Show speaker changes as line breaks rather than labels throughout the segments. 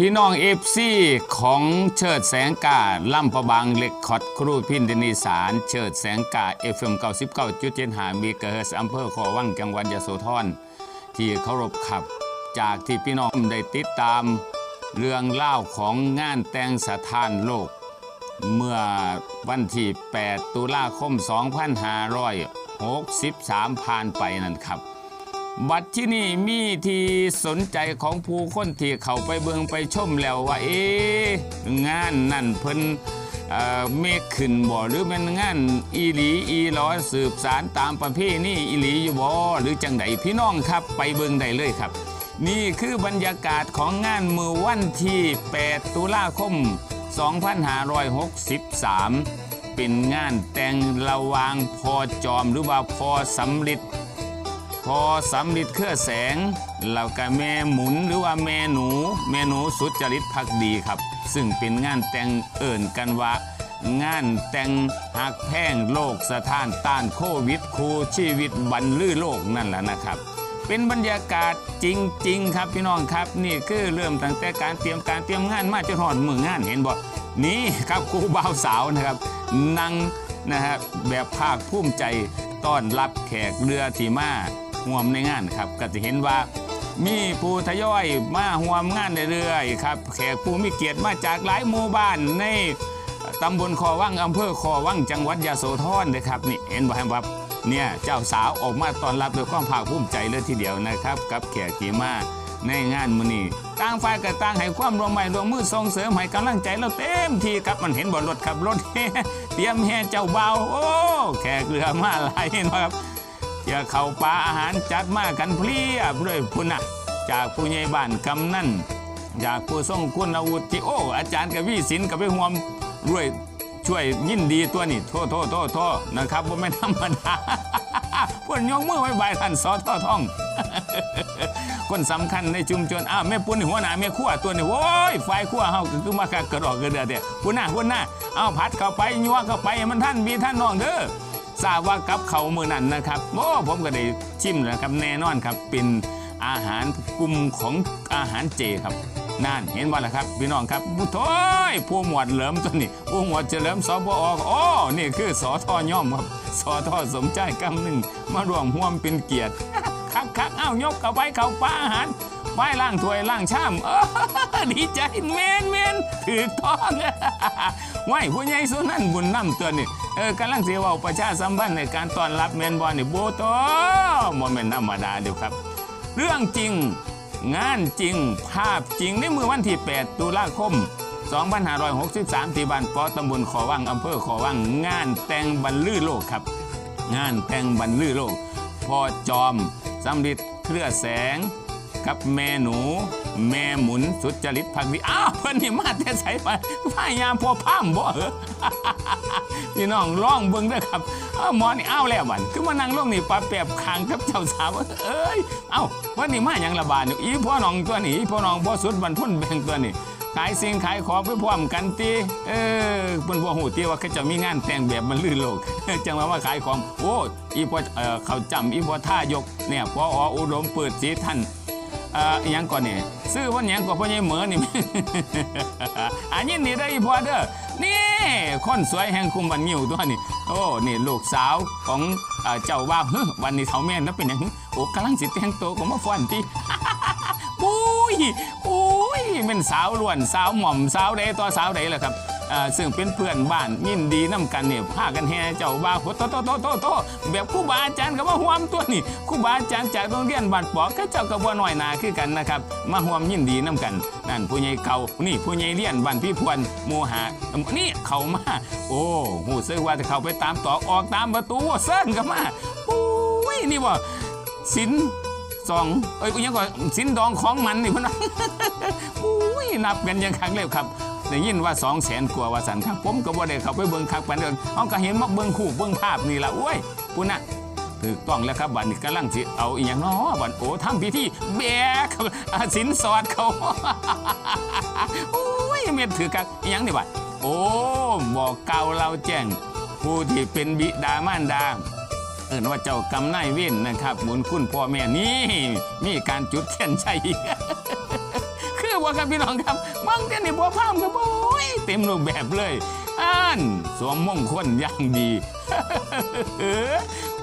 พี่น้องเอฟซีของเชิดแสงกาล่ำประบางเล็กคอดครูพินดินีสาร เชิดแสงกาเอฟเอ็มเก้าสิบเก้าจุดเจ็ดหามีเกิดอำเภอขอวังจังหวัดยโสธรที่เคารพขับจากที่พี่น้องได้ติดตามเรื่องเล่าของงานแต่งสถานโลก เมื่อวันที่ 8 ตุลาคม 2563 ผ่านไปนั่นครับ บัดที่นี่มีที่สนใจของผู้คนที่เข้าไปเบิงไปชมแล้วว่า เอ๊งานนั่นเพิ่นเมฆขึ้นบ่หรือเป็นงานอีหลีอีหลอสืบสารตามประเพณีอีหลีอยู่บ่หรือจังใดพี่น้องครับไปเบิงได้เลยครับ นี่คือบรรยากาศของงานมือวันที่ 8 ตุลาคม 2563 เป็นงานแต่งระวางพอจอมหรือว่าพอสำลิด พอสำลิดเครื่อแสงแล้วก็แม่หมุนหรือว่าแม่หนู แม่หนูสุดจริตพักดีครับ ซึ่งเป็นงานแต่งเอิ่นกันว่างานแต่งหักแพ่งโลกสถานต้านโควิดคูชีวิตบรรลือโลกนั่นแหละนะครับเป็นบรรยากาศจริง ๆ ครับพี่น้องครับ นี่คือเริ่มตั้งแต่การเตรียมการเตรียมงานมาจนหอดมืองานเห็นบ่นี่ครับครูบ่าวสาวนะครับนั่งนะฮะแบบภาคภูมิใจต้อนรับแขกเรือที่มา ห่วมในงานครับก็จะเห็นว่ามีผู้ทยอยมาห่วมงานเรื่อยๆครับแขกผู้มีเกียรติมาจากหลายหมู่บ้านในตำบลคอวังอำเภอคอวังจังหวัดยะโสธรนะครับนี่เห็นบ่ครับเนี่ยเจ้าสาวออกมาต้อนรับด้วยความภาคภูมิใจเลยทีเดียวนะครับ กับแขกที่มาในงานมื้อนี้ต่างฝ่ายก็ต่างให้ความร่วมไม้ร่วมมือส่งเสริมให้กำลังใจเราเต็มที่ครับมันเห็นบ่รถขับรถเตรียมแห่เจ้าเบาโอ้แขกเรือมาหลายเห็นบ่ครับ เจ้าเข้าปลาอาหารจัดมากกันเพลียบเลยพุ่นน่ะจากผู้ใหญ่บ้านกำนั่นจากผู้ทรงคุณอาวุธที่โอ้อาจารย์กวีศิลป์กับไปห่วมรวยช่วยยินดีตัวนี่โทษโทษโทษโทษนะครับว่าไม่ธรรมดาพวกยกมือไว้บายท่านสอท่อท่อง คนสำคัญในชุมชนอ้าวแม่ปุ้นหัวหน้าแม่ขั้วตัวนี่โว้ยไฟขั้วเฮาก็คือมาคักกระดอกกระเดือดเดียปุ้นหน้าปุ้นหน้าเอาพัดเข้าไปยัวเข้าไปมันท่านมีท่านน้องเด้อ ทราบว่ากับเขามือนั้นนะครับโอ้ผมก็ได้ชิมแล้วครับแน่นอนครับเป็นอาหารกลุ่มของอาหารเจครับนั่นเห็นบ่าล่ะครับพี่น้องครับผู้โถยผู้หมวดเหลิมตัวนี้ผู้หมวดเฉลิมสบอโอ้นี่คือสอทอย่อมครับสอทอสมใจกำหนึ่งมาร่วมห่วมเป็นเกียรติคักคักเอ้ายกเข้าไปเข้าป้าอาหารไว้ล่างถ้วยล่างชามเออดีใจเมนเมนถือท้องไหวผู้ใหญ่สุนั่นบุญน้ำตัวนี่ เออกำลังเสียว่าประชาสัมพันธ์ในการต้อนรับเมนบอลนี่โบโตโมเมนธรรมดาเดียวครับ เรื่องจริงงานจริง ภาพจริงในเมื่อวันที่ 8 ตุลาคม 2563 ที่บ้านปอตำบลขอวังอำเภอขอวังงานแต่งบรรลือโลกครับ งานแต่งบรรลือโลกพ่อจอมสำริดเครือแสง กับแม่หนู แม่หมุนสุจริตพักดีอ้าวเพิ่นนี่มาแต่ใส่ไปพายามพอพามบ่เหรอพี่น้องร้องเบิ่งเด้อครับเอ้าหมอนี่อ้าวแล้วบันคือมานั่งลงนี่ปลาแปบคางกับเจ้าสาวเอ้ยเอ้าวันนี้มาหยังระบาดอยู่อีพ่อน้องตัวนี้อีพ่อน้องบ่สุดบรรทุนแบ่งตัวนี้ขายสิ่งขายของไปพร้อมกันติเออเพิ่นบ่ฮู้ติว่าเขาจะมีงานแต่งแบบมันลื่นโลก จังว่ามาขายของ โอ้ อีพ่อเอ่อเขาจำอีพ่อท่ายก เนี่ยพออุดมเปิดสีท่าน อ่ออิหยังก่อนนี่ซื้อวันยังก่อนพ่อใหญ่เหมือนี่ อันนี้นี่ได้พอเด้อนี่คนสวยแห่งคุมบันยิวตัวนี่โอ้นี่ลูกสาวของเจ้าว่าวเฮ้วันนี้เฒ่าแม่นแล้วเป็นหยังโอ้กำลังสิแต่งตัวก็มาฟ้อนติปุ้ยปุ้ยเป็นสาวล้วนสาวหม่อมสาวใดต่อสาวใดล่ะครับ ซึ่งเป็นเพื่อนบ้านยินดีน้ำกันเนี่ยพากันแห่เจ้าบ่าวโตโตโตโตโตแบบครูบาอาจารย์ก็มาห่วมตัวนี่ครูบาอาจารย์จากโรงเรียนบ้านปอกก็เจ้าก็บ่น้อยนาคือกันนะครับมาห่วมยินดีน้ำกัน นั่นผู้ใหญ่เก่านี่ผู้ใหญ่เลี้ยนบ้านพี่พวนหมู่หานี่เขามา โอ้หูซึกว่าจะเข้าไปตามตอกออกตามประตูเซิ่นก็มาปุ้ยนี่บ่สินสองเอ้ยยังก่อนสินดองของมันนี่พนนะอุ้ยนับกันยังครั้งเร็วครับ ได้ยินว่าสองแสนกว่าว่าสันครับ ผมก็บ่ได้เข้าไปเบิ่งคักปานเดิมเอาก็เห็นมักเบิ่งคู่เบิ่งภาพนี่ละโอ้ยปุ่นน่ะถูกต้องแล้วครับบัดนี้กำลังสิเอาอีหยังเนาะบัดโอ้ทำพิธีแบกอ่าสินสอดเขาโอ้ยเม็ดถือกักอีหยังนี่บัดโอ้บอกเก่าเราแจ้งผู้ที่เป็นบิดามารดาเอินว่าเจ้ากำนายเว้นนะครับหมุนคุณพ่อแม่นี่มีการจุดเทียนชัย ว่าครับพี่น้องครับบางกันนี่บัวพามครับโอ้ยเต็มรูปแบบเลยอ่านสวมมงคลอย่างดี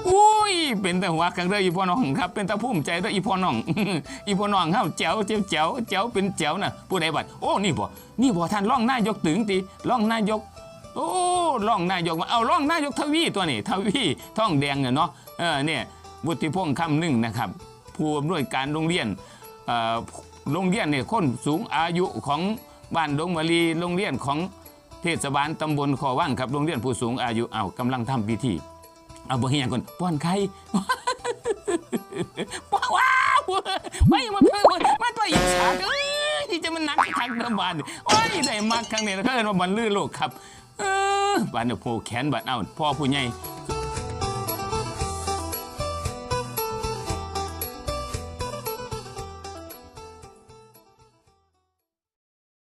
อุ้ย เป็นแต่หัวกันเลยอีพ่อน้องครับ เป็นตาภูมิใจด้วยอีพ่อน้องอีพ่อน้องเฮาแจ๋วแจ๋วแจ๋วแจ๋วเป็นแจ๋วน่ะผู้ใดบัดโอ้นี่บ่นี่บ่ท่านร่องนายกตึงตีร่องนายกโอ้ร่องนายกมาเอาร่องนายกทวีตัวนี้ทวีท่องแดงเนาะเออเนี่ยบุตริพงษ์คำหนึ่งนะครับ ผู้อำนวยการโรงเรียน โรงเรียนเนี่ยคนสูงอายุของบ้านดงมะลีโรงเรียนของเทศบาลตำบลคอว่างครับโรงเรียนผู้สูงอายุเอากำลังทำพิธีเอาบ่เฮียงก่อนป้อนไข่ว้าวว้าวไม่มาเพิ่มมาตัวอีกฉากเอ้ยที่จะมันนักทักเดิมบานโอ้ยได้มากครั้งนี้แล้วก็เอินว่าบันลือโลกครับเออบานเนี่ยโผแขนบานเอาพ่อผู้ใหญ่